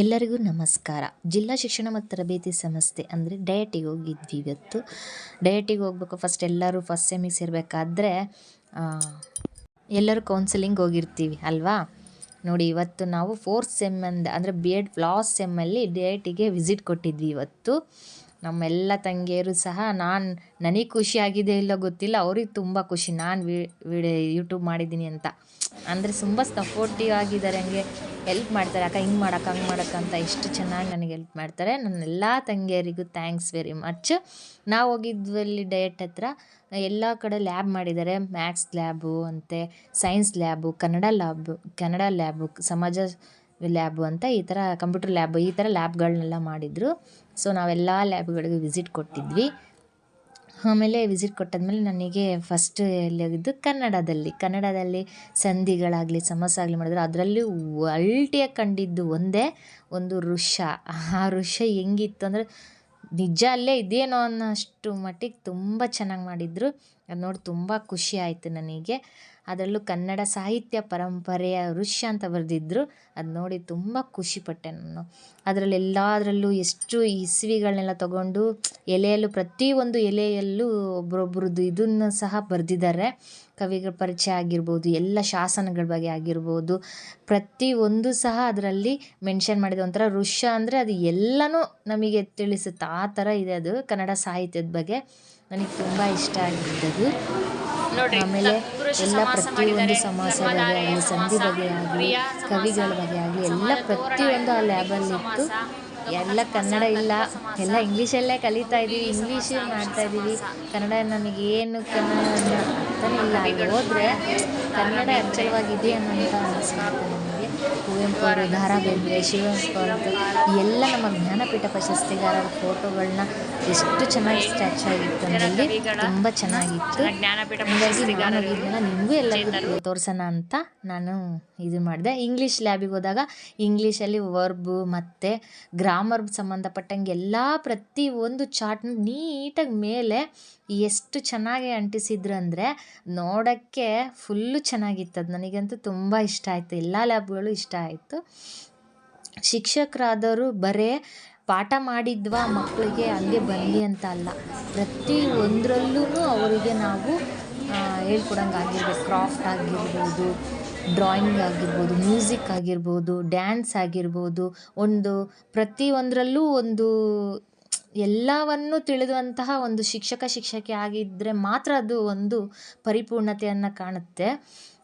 ಎಲ್ಲರಿಗೂ ನಮಸ್ಕಾರ. ಜಿಲ್ಲಾ ಶಿಕ್ಷಣ ಮತ್ತು ತರಬೇತಿ ಸಂಸ್ಥೆ ಅಂದರೆ ಡಯಟಿಗೆ ಹೋಗಿದ್ವಿ ಇವತ್ತು. ಡಯಟಿಗೆ ಹೋಗ್ಬೇಕು ಫಸ್ಟ್ ಎಲ್ಲರೂ ಫಸ್ಟ್ ಸೆಮಿಗೆ ಸೇರಬೇಕಾದ್ರೆ ಎಲ್ಲರೂ ಕೌನ್ಸಿಲಿಂಗ್ ಹೋಗಿರ್ತೀವಿ ಅಲ್ವಾ? ನೋಡಿ ಇವತ್ತು ನಾವು ಫೋರ್ತ್ ಸೆಮ್ಮಂದ ಅಂದರೆ ಬಿ ಎಡ್ ಲಾಸ್ಟ್ ಸೆಮ್ಮಲ್ಲಿ ಡಯಟಿಗೆ ವಿಸಿಟ್ ಕೊಟ್ಟಿದ್ವಿ ಇವತ್ತು. ನಮ್ಮೆಲ್ಲ ತಂಗಿಯರು ಸಹ ನಾನು ನನಗೆ ಖುಷಿ ಆಗಿದೆ ಇಲ್ಲ ಗೊತ್ತಿಲ್ಲ. ಅವ್ರಿಗೆ ತುಂಬ ಖುಷಿ. ನಾನು ವಿಡಿಯೋ ಯೂಟ್ಯೂಬ್ ಮಾಡಿದ್ದೀನಿ ಅಂತ. ಅಂದರೆ ತುಂಬ ಸಪೋರ್ಟಿವ್ ಆಗಿದ್ದಾರೆ. ಹಂಗೆ ಹೆಲ್ಪ್ ಮಾಡ್ತಾರೆ. ಅಕ್ಕ ಹಿಂಗೆ ಮಾಡಕ್ಕೆ, ಹಂಗೆ ಮಾಡಕ್ಕ ಅಂತ ಎಷ್ಟು ಚೆನ್ನಾಗಿ ನನಗೆ ಹೆಲ್ಪ್ ಮಾಡ್ತಾರೆ. ನನ್ನ ಎಲ್ಲ ತಂಗಿಯರಿಗೂ ಥ್ಯಾಂಕ್ಸ್ ವೆರಿ ಮಚ್ ನಾವು ಹೋಗಿದ್ವಲ್ಲಿ ಡಯಟ್ ಹತ್ರ, ಎಲ್ಲ ಕಡೆ ಲ್ಯಾಬ್ ಮಾಡಿದ್ದಾರೆ. ಮ್ಯಾಥ್ಸ್ ಲ್ಯಾಬು ಅಂತೆ science lab Kannada lab Kannada lab ಸಮಾಜ ಲ್ಯಾಬು ಅಂತ ಈ ಥರ ಕಂಪ್ಯೂಟರ್ ಲ್ಯಾಬು ಈ ಥರ ಲ್ಯಾಬ್ಗಳನ್ನೆಲ್ಲ ಮಾಡಿದರು. ಸೊ ನಾವೆಲ್ಲ ಲ್ಯಾಬ್ಗಳಿಗೆ ವಿಸಿಟ್ ಕೊಟ್ಟಿದ್ವಿ. ಆಮೇಲೆ ವಿಸಿಟ್ ಕೊಟ್ಟಾದ್ಮೇಲೆ ನನಗೆ ಫಸ್ಟ್ ಎಲ್ಲಿ ಹೋಗಿದ್ದು ಕನ್ನಡದಲ್ಲಿ. ಕನ್ನಡದಲ್ಲಿ ಸಂಧಿಗಳಾಗಲಿ ಸಮಸ್ಯೆ ಆಗಲಿ ಮಾಡಿದ್ರೆ ಅದರಲ್ಲಿ ಅಲ್ಟಿಯಾಗಿ ಕಂಡಿದ್ದು ಒಂದೇ ಒಂದು ಋಷ ಆ ಋಷ ಹೆಂಗಿತ್ತು ಅಂದರೆ ನಿಜ ಅಲ್ಲೇ ಇದೇನೋ ಅನ್ನೋಷ್ಟು ಮಟ್ಟಿಗೆ ತುಂಬ ಚೆನ್ನಾಗಿ ಮಾಡಿದರು. ಅದು ನೋಡಿ ತುಂಬ ಖುಷಿ ಆಯಿತು ನನಗೆ. ಅದರಲ್ಲೂ ಕನ್ನಡ ಸಾಹಿತ್ಯ ಪರಂಪರೆಯ ಋಷ್ಯ ಅಂತ ಬರೆದಿದ್ರು. ಅದು ನೋಡಿ ತುಂಬ ಖುಷಿಪಟ್ಟೆ ನಾನು. ಅದರಲ್ಲಿ ಎಲ್ಲದರಲ್ಲೂ ಎಷ್ಟು ಇಸ್ವಿಗಳನ್ನೆಲ್ಲ ತಗೊಂಡು ಎಲೆಯಲ್ಲೂ ಪ್ರತಿಯೊಂದು ಎಲೆಯಲ್ಲೂ ಒಬ್ಬರೊಬ್ರದ್ದು ಇದನ್ನು ಸಹ ಬರೆದಿದ್ದಾರೆ. ಕವಿಗಳ ಪರಿಚಯ ಆಗಿರ್ಬೋದು, ಎಲ್ಲ ಶಾಸನಗಳ ಬಗ್ಗೆ ಆಗಿರ್ಬೋದು ಪ್ರತಿಯೊಂದು ಸಹ ಅದರಲ್ಲಿ ಮೆನ್ಷನ್ ಮಾಡಿದ. ಒಂಥರ ಋಷ್ಯ ಅಂದರೆ ಅದು ಎಲ್ಲನೂ ನಮಗೆ ತಿಳಿಸುತ್ತೆ. ಆ ಥರ ಇದೆ ಅದು ಕನ್ನಡ ಸಾಹಿತ್ಯದ ಬಗ್ಗೆ. ನನಗೆ ತುಂಬ ಇಷ್ಟ ಆಗಿದ್ದದು. ಆಮೇಲೆ ಎಲ್ಲ ಪ್ರತಿಯೊಂದು ಸಮಾಸಗಳಿಗೆ ಬಗ್ಗೆ ಆಗಲಿ ಸಂಧಿ ಬಗ್ಗೆ ಆಗಲಿ ಕವಿಗಳ ಬಗ್ಗೆ ಆಗಲಿ ಎಲ್ಲ ಪ್ರತಿಯೊಂದು ಆ ಲ್ಯಾಬಲ್ಲಿ ಇತ್ತು. ಎಲ್ಲ ಕನ್ನಡ ಇಲ್ಲ. ಎಲ್ಲ ಇಂಗ್ಲೀಷಲ್ಲೇ ಕಲಿತಾ ಇದ್ದೀವಿ. ಇಂಗ್ಲೀಷ್ ಮಾಡ್ತಾ ಇದ್ದೀವಿ. ಕನ್ನಡ ನನಗೇನು ಕನ್ನಡ ಅರ್ಥನೇ ಇಲ್ಲ. ಅಲ್ಲಿ ಹೋದರೆ ಕನ್ನಡ ಅನ್ನೋಂಥ ಅನಿಸುತ್ತೆ ನಮಗೆ. ಕುವೆಂಪು ಅವರು ದ ರಾ ಬೇಂದ್ರೆ ಶಿವಪ್ಪ ಅವರದ್ದು ಎಲ್ಲ ನಮ್ಮ ಜ್ಞಾನಪೀಠ ಪ್ರಶಸ್ತಿಗಾರರ ಫೋಟೋಗಳನ್ನ ಎಷ್ಟು ಚೆನ್ನಾಗಿ ಸ್ಟ್ಯಾಚು ಆಗಿತ್ತು ಅದರಲ್ಲಿ ತುಂಬ ಚೆನ್ನಾಗಿತ್ತು. ಹಾಗಾಗಿ ನಾನು ಇದನ್ನ ನಿಮಗೂ ಎಲ್ಲರಿಗೂ ತೋರಿಸೋಣ ಅಂತ ನಾನು ಇದು ಮಾಡಿದೆ. ಇಂಗ್ಲೀಷ್ ಲ್ಯಾಬಿಗೆ ಹೋದಾಗ ಇಂಗ್ಲೀಷಲ್ಲಿ ವರ್ಬು ಮತ್ತು ಗ್ರಾಮರ್ ಸಂಬಂಧಪಟ್ಟಂಗೆ ಎಲ್ಲ ಪ್ರತಿ ಒಂದು ಚಾರ್ಟ್ನ ನೀಟಾಗಿ ಮೇಲೆ ಎಷ್ಟು ಚೆನ್ನಾಗಿ ಅಂಟಿಸಿದ್ರು ಅಂದರೆ ನೋಡೋಕ್ಕೆ ಫುಲ್ಲು ಚೆನ್ನಾಗಿತ್ತು. ಅದು ನನಗಂತೂ ತುಂಬ ಇಷ್ಟ ಆಯಿತು. ಎಲ್ಲ ಲ್ಯಾಬ್ಗಳು ಇಷ್ಟ ಆಯಿತು. ಶಿಕ್ಷಕರಾದವರು ಬರೇ ಪಾಠ ಮಾಡಿದ್ವಾ ಮಕ್ಕಳಿಗೆ ಹಂಗೆ ಬನ್ನಿ ಅಂತ ಅಲ್ಲ. ಪ್ರತಿ ಒಂದರಲ್ಲೂ ಅವರಿಗೆ ನಾವು ಹೇಳ್ಕೊಡಂಗೆ ಆಗಿರ್ಬೇಕು. ಕ್ರಾಫ್ಟ್ ಆಗಿರ್ಬೋದು, ಡ್ರಾಯಿಂಗ್ ಆಗಿರ್ಬೋದು, ಮ್ಯೂಸಿಕ್ ಆಗಿರ್ಬೋದು, ಡ್ಯಾನ್ಸ್ ಆಗಿರ್ಬೋದು. ಒಂದು ಪ್ರತಿಯೊಂದರಲ್ಲೂ ಒಂದು ಎಲ್ಲವನ್ನು ತಿಳಿದುವಂತಹ ಒಂದು ಶಿಕ್ಷಕ, ಶಿಕ್ಷಕಿ ಆಗಿದ್ದರೆ ಮಾತ್ರ ಅದು ಒಂದು ಪರಿಪೂರ್ಣತೆಯನ್ನು ಕಾಣುತ್ತೆ.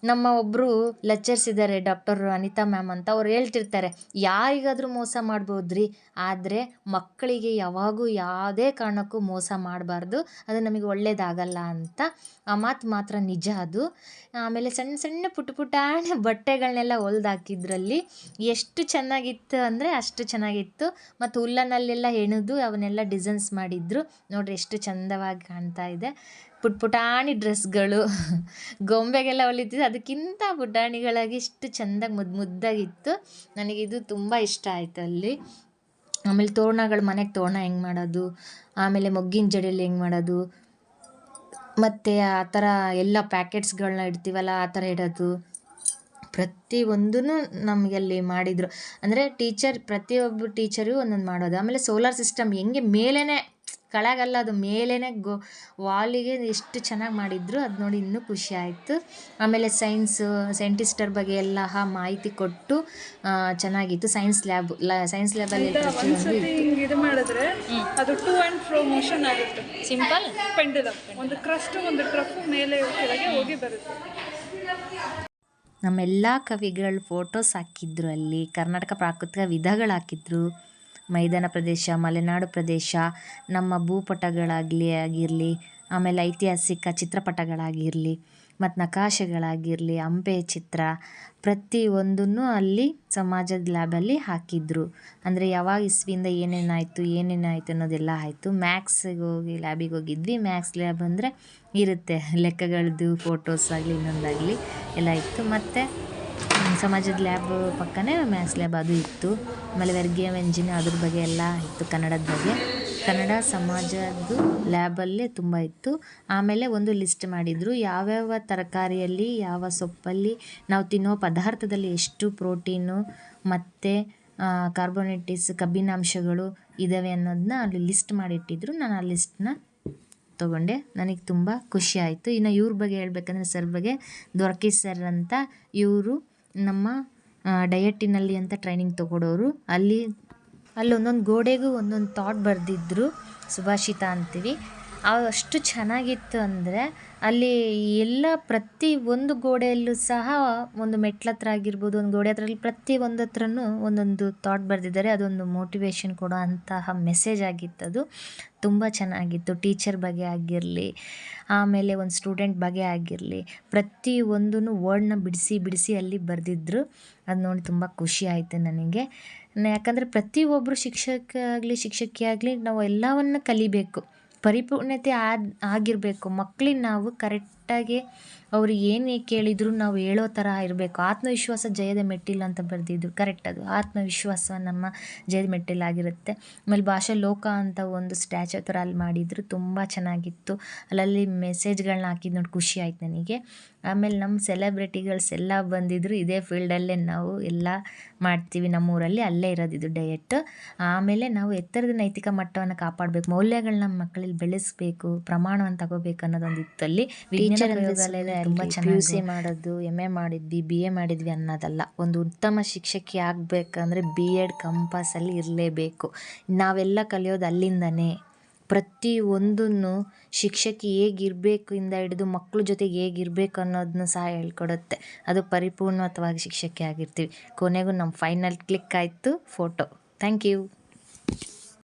ನಮ್ಮ ಒಬ್ಬರು ಲೆಕ್ಚರ್ಸ್ ಇದ್ದಾರೆ ಡಾಕ್ಟರ್ ಅನಿತಾ ಮ್ಯಾಮ್ ಅಂತ ಅವ್ರು ಹೇಳ್ತಿರ್ತಾರೆ, ಯಾರಿಗಾದರೂ ಮೋಸ ಮಾಡ್ಬೋದು ರೀ ಆದರೆ ಮಕ್ಕಳಿಗೆ ಯಾವಾಗೂ ಯಾವುದೇ ಕಾರಣಕ್ಕೂ ಮೋಸ ಮಾಡಬಾರ್ದು, ಅದು ನಮಗೆ ಒಳ್ಳೇದಾಗಲ್ಲ ಅಂತ. ಆ ಮಾತು ಮಾತ್ರ ನಿಜ ಅದು. ಆಮೇಲೆ ಸಣ್ಣ ಸಣ್ಣ ಪುಟ್ಟ ಪುಟಾಣಿ ಬಟ್ಟೆಗಳನ್ನೆಲ್ಲ ಹೊಲ್ದಾಕಿದ್ರಲ್ಲಿ ಎಷ್ಟು ಚೆನ್ನಾಗಿತ್ತು ಅಂದರೆ ಅಷ್ಟು ಚೆನ್ನಾಗಿತ್ತು. ಮತ್ತು ಹುಲ್ಲನಲ್ಲೆಲ್ಲ ಹೆಣೆದು, ಅವನ್ನೆಲ್ಲ ಡಿಸೈನ್ಸ್ ಮಾಡಿದ್ರು. ನೋಡ್ರಿ ಎಷ್ಟು ಚಂದವಾಗಿ ಕಾಣ್ತಾ ಇದೆ. ಪುಟ್ ಪುಟಾಣಿ ಡ್ರೆಸ್ಗಳು. ಗೊಂಬೆಗೆಲ್ಲ ಹೊಲಿತಿದ್ದು. ಅದಕ್ಕಿಂತ ಪುಟಾಣಿಗಳಾಗಿ ಇಷ್ಟು ಚೆಂದಾಗಿ ಮುದ್ದು ಮುದ್ದಾಗಿತ್ತು. ನನಗಿದು ತುಂಬ ಇಷ್ಟ ಆಯಿತು ಅಲ್ಲಿ. ಆಮೇಲೆ ತೋರಣಗಳು, ಮನೆಗೆ ತೋರಣ ಹೆಂಗೆ ಮಾಡೋದು? ಆಮೇಲೆ ಮೊಗ್ಗಿನ ಜಡೆಯಲ್ಲಿ ಹೆಂಗೆ ಮಾಡೋದು? ಮತ್ತು ಆ ಥರ ಎಲ್ಲ ಪ್ಯಾಕೆಟ್ಸ್ಗಳನ್ನ ಇಡ್ತೀವಲ್ಲ, ಆ ಥರ ಇಡೋದು. ಪ್ರತಿಯೊಂದೂ ನಮಗೆ ಅಲ್ಲಿ ಮಾಡಿದರು. ಅಂದರೆ ಟೀಚರ್, ಪ್ರತಿಯೊಬ್ಬ ಟೀಚರು ಒಂದೊಂದು ಮಾಡೋದು. ಆಮೇಲೆ ಸೋಲಾರ್ ಸಿಸ್ಟಮ್ ಹೆಂಗೆ ಮೇಲೇ ಕೆಳಗಲ್ಲ ಅದು ಮೇಲೇ ಗೋ ವಾಲಿಗೆ ಎಷ್ಟು ಚೆನ್ನಾಗಿ ಮಾಡಿದ್ರು ಅದು ನೋಡಿ ಇನ್ನೂ ಖುಷಿ ಆಯಿತು. ಆಮೇಲೆ ಸೈನ್ಸು ಸೈಂಟಿಸ್ಟರ್ ಬಗ್ಗೆ ಎಲ್ಲ ಮಾಹಿತಿ ಕೊಟ್ಟು ಚೆನ್ನಾಗಿತ್ತು. ಸೈನ್ಸ್ ಲ್ಯಾಬ್ ಸೈನ್ಸ್ ಲ್ಯಾಬಲ್ಲಿ ಇದು. ಮಾಡಿದ್ರೆ ಅದು ಟೂ ಆ್ಯಂಡ್ ಫ್ರೋ ಮೋಷನ್ ಆಗುತ್ತೆ. ಸಿಂಪಲ್? ಪೆಂಡುಲಮ್ ಒಂದು ಕ್ರಸ್ಟ್ ಒಂದು ಟ್ರಫ್ ಮೇಲೆ ಕೆಳಗೆ ಹೋಗಿ ಬರುತ್ತೆ. ನಮ್ಮೆಲ್ಲ ಕವಿಗಳು ಫೋಟೋಸ್ ಹಾಕಿದ್ರು ಅಲ್ಲಿ ಕರ್ನಾಟಕ ಪ್ರಾಕೃತಿಕ ವಿಧಗಳು ಹಾಕಿದ್ರು. ಮೈದಾನ ಪ್ರದೇಶ, ಮಲೆನಾಡು ಪ್ರದೇಶ, ನಮ್ಮ ಭೂಪಟಗಳಾಗಲಿ ಆಗಿರಲಿ, ಆಮೇಲೆ ಐತಿಹಾಸಿಕ ಚಿತ್ರಪಟಗಳಾಗಿರಲಿ, ಮತ್ತು ನಕಾಶೆಗಳಾಗಿರಲಿ, ಹಂಪೆ ಚಿತ್ರ ಪ್ರತಿಯೊಂದನ್ನು ಅಲ್ಲಿ ಸಮಾಜದ ಲ್ಯಾಬಲ್ಲಿ ಹಾಕಿದ್ರು. ಅಂದರೆ ಯಾವಾಗ ಇಸ್ವಿಯಿಂದ ಏನೇನಾಯಿತು ಏನೇನಾಯಿತು ಅನ್ನೋದೆಲ್ಲ ಆಯಿತು. ಮ್ಯಾಕ್ಸಿಗೆ ಹೋಗಿ ಲ್ಯಾಬಿಗೆ ಹೋಗಿದ್ವಿ. ಮ್ಯಾಕ್ಸ್ ಲ್ಯಾಬ್ ಅಂದರೆ ಇರುತ್ತೆ. ಲೆಕ್ಕಗಳದ್ದು ಫೋಟೋಸ್ ಆಗಲಿ, ಇನ್ನೊಂದಾಗಲಿ ಎಲ್ಲ ಇತ್ತು. ಮತ್ತು ಸಮಾಜದ ಲ್ಯಾಬ್ ಪಕ್ಕನೇ ಮ್ಯಾಥ್ಸ್ ಲ್ಯಾಬ್ ಅದು ಇತ್ತು. ಆಮೇಲೆ ವರ್ಗೀಯ ವ್ಯಂಜನ ಅದ್ರ ಬಗ್ಗೆ ಎಲ್ಲ ಇತ್ತು ಕನ್ನಡದ ಬಗ್ಗೆ. ಕನ್ನಡ ಸಮಾಜದ್ದು ಲ್ಯಾಬಲ್ಲೇ ತುಂಬ ಇತ್ತು. ಆಮೇಲೆ ಒಂದು ಲಿಸ್ಟ್ ಮಾಡಿದರು. ಯಾವ್ಯಾವ ತರಕಾರಿಯಲ್ಲಿ, ಯಾವ ಸೊಪ್ಪಲ್ಲಿ ನಾವು ತಿನ್ನೋ ಪದಾರ್ಥದಲ್ಲಿ ಎಷ್ಟು ಪ್ರೋಟೀನು, ಮತ್ತು ಕಾರ್ಬೋನೇಟಿಸ್ ಕಬ್ಬಿನಾಂಶಗಳು ಇದ್ದಾವೆ ಅನ್ನೋದನ್ನ ಅಲ್ಲಿ ಲಿಸ್ಟ್ ಮಾಡಿಟ್ಟಿದ್ರು. ನಾನು ಆ ಲಿಸ್ಟ್ನ ತೊಗೊಂಡೆ. ನನಗೆ ತುಂಬ ಖುಷಿ ಆಯಿತು. ಇನ್ನು ಇವ್ರ ಬಗ್ಗೆ ಹೇಳ್ಬೇಕಂದ್ರೆ ಸರ್ ಬಗ್ಗೆ ದೊರಕಿ ಸರ್ ಅಂತ ಇವರು ನಮ್ಮ ಡಯಟಿನಲ್ಲಿ ಅಂತ ಟ್ರೈನಿಂಗ್ ತೊಗೊಡೋರು. ಅಲ್ಲಿ ಅಲ್ಲಿ ಒಂದೊಂದು ಗೋಡೆಗೂ ಒಂದೊಂದು ಥಾಟ್ ಬರೆದಿದ್ರು. ಸುಭಾಷಿತ ಅಂತೀವಿ. ಅಷ್ಟು ಚೆನ್ನಾಗಿತ್ತು ಅಂದರೆ ಅಲ್ಲಿ ಎಲ್ಲ ಪ್ರತಿ ಒಂದು ಗೋಡೆಯಲ್ಲೂ ಸಹ ಒಂದು ಮೆಟ್ಲ ಹತ್ರ ಆಗಿರ್ಬೋದು, ಒಂದು ಗೋಡೆ ಹತ್ರ ಪ್ರತಿ ಒಂದು ಹತ್ರನೂ ಒಂದೊಂದು ಥಾಟ್ ಬರೆದಿದ್ದಾರೆ. ಅದೊಂದು ಮೋಟಿವೇಶನ್ ಕೊಡೋ ಅಂತಹ ಮೆಸೇಜ್ ಆಗಿತ್ತು ಅದು. ತುಂಬ ಚೆನ್ನಾಗಿತ್ತು. ಟೀಚರ್ ಬಗ್ಗೆ ಆಗಿರಲಿ, ಆಮೇಲೆ ಒಂದು ಸ್ಟೂಡೆಂಟ್ ಬಗ್ಗೆ ಆಗಿರಲಿ, ಪ್ರತಿ ಒಂದೂ ವರ್ಡ್ನ ಬಿಡಿಸಿ ಬಿಡಿಸಿ ಅಲ್ಲಿ ಬರೆದಿದ್ರು. ಅದು ನೋಡಿ ತುಂಬ ಖುಷಿ ಆಯಿತು ನನಗೆ. ಯಾಕಂದರೆ ಪ್ರತಿಯೊಬ್ಬರು ಶಿಕ್ಷಕ ಆಗಲಿ, ಶಿಕ್ಷಕಿ ಆಗಲಿ ನಾವು ಎಲ್ಲವನ್ನು ಕಲಿಬೇಕು. ಪರಿಪೂರ್ಣತೆ ಆದ ಆಗಿರಬೇಕು. ಮಕ್ಳಿಗೆ ನಾವು ಕರೆಕ್ಟಾಗಿ ಅವರು ಏನೇ ಕೇಳಿದ್ರು ನಾವು ಹೇಳೋ ಥರ ಇರಬೇಕು. ಆತ್ಮವಿಶ್ವಾಸ ಜಯದ ಮೆಟ್ಟಿಲು ಅಂತ ಬರೆದಿದ್ರು ಕರೆಕ್ಟ್ ಅದು. ಆತ್ಮವಿಶ್ವಾಸ ನಮ್ಮ ಜಯದ ಮೆಟ್ಟಿಲಾಗಿರುತ್ತೆ ಆಮೇಲೆ ಭಾಷಾ ಲೋಕ ಅಂತ ಒಂದು ಸ್ಟ್ಯಾಚು ಥರ ಅಲ್ಲಿ ಮಾಡಿದ್ರು. ತುಂಬ ಚೆನ್ನಾಗಿತ್ತು. ಅಲ್ಲಲ್ಲಿ ಮೆಸೇಜ್ಗಳನ್ನ ಹಾಕಿದ್ದು ನೋಡಿ ಖುಷಿ ಆಯ್ತು ನನಗೆ. ಆಮೇಲೆ ನಮ್ಮ ಸೆಲೆಬ್ರಿಟಿಗಳ್ಸ್ ಎಲ್ಲ ಬಂದಿದ್ದರು ಇದೇ ಫೀಲ್ಡಲ್ಲೇ ನಾವು ಎಲ್ಲ ಮಾಡ್ತೀವಿ. ನಮ್ಮೂರಲ್ಲಿ ಅಲ್ಲೇ ಇರೋದಿದ್ದು ಡಯಟ್ ಆಮೇಲೆ ನಾವು ಎತ್ತರದ ನೈತಿಕ ಮಟ್ಟವನ್ನು ಕಾಪಾಡಬೇಕು. ಮೌಲ್ಯಗಳನ್ನ ಮಕ್ಕಳಲ್ಲಿ ಬೆಳೆಸಬೇಕು. ಪ್ರಮಾಣವನ್ನು ತಗೋಬೇಕು ಅನ್ನೋದೊಂದು ಇತ್ತು ಅಲ್ಲಿ ಪ್ರಯೋಗಾಲಯದ ತುಂಬ ಚೆನ್ನಾಗಿ ಸಿ ಮಾಡೋದು ಎಂ ಎ ಮಾಡಿದ್ವಿ ಬಿ ಎ ಮಾಡಿದ್ವಿ ಅನ್ನೋದಲ್ಲ. ಒಂದು ಉತ್ತಮ ಶಿಕ್ಷಕಿ ಆಗಬೇಕಂದ್ರೆ ಬಿ ಎಡ್ ಕಂಪಲ್ಸಲ್ಲಿ ಇರಲೇಬೇಕು. ನಾವೆಲ್ಲ ಕಲಿಯೋದು ಅಲ್ಲಿಂದನೇ. ಪ್ರತಿ ಒಂದನ್ನು ಶಿಕ್ಷಕಿ ಹೇಗಿರಬೇಕು ಇಂದ ಹಿಡಿದು ಮಕ್ಕಳ ಜೊತೆಗೆ ಹೇಗಿರಬೇಕು ಅನ್ನೋದನ್ನ ಸಹ ಹೇಳ್ಕೊಡುತ್ತೆ. ಅದು ಪರಿಪೂರ್ಣತವಾಗಿ ಶಿಕ್ಷಕಿ ಆಗಿರ್ತೀವಿ. ಕೊನೆಗೂ ನಮ್ಮ ಫೈನಲ್ ಕ್ಲಿಕ್ ಆಯಿತು ಫೋಟೋ ಥ್ಯಾಂಕ್ ಯು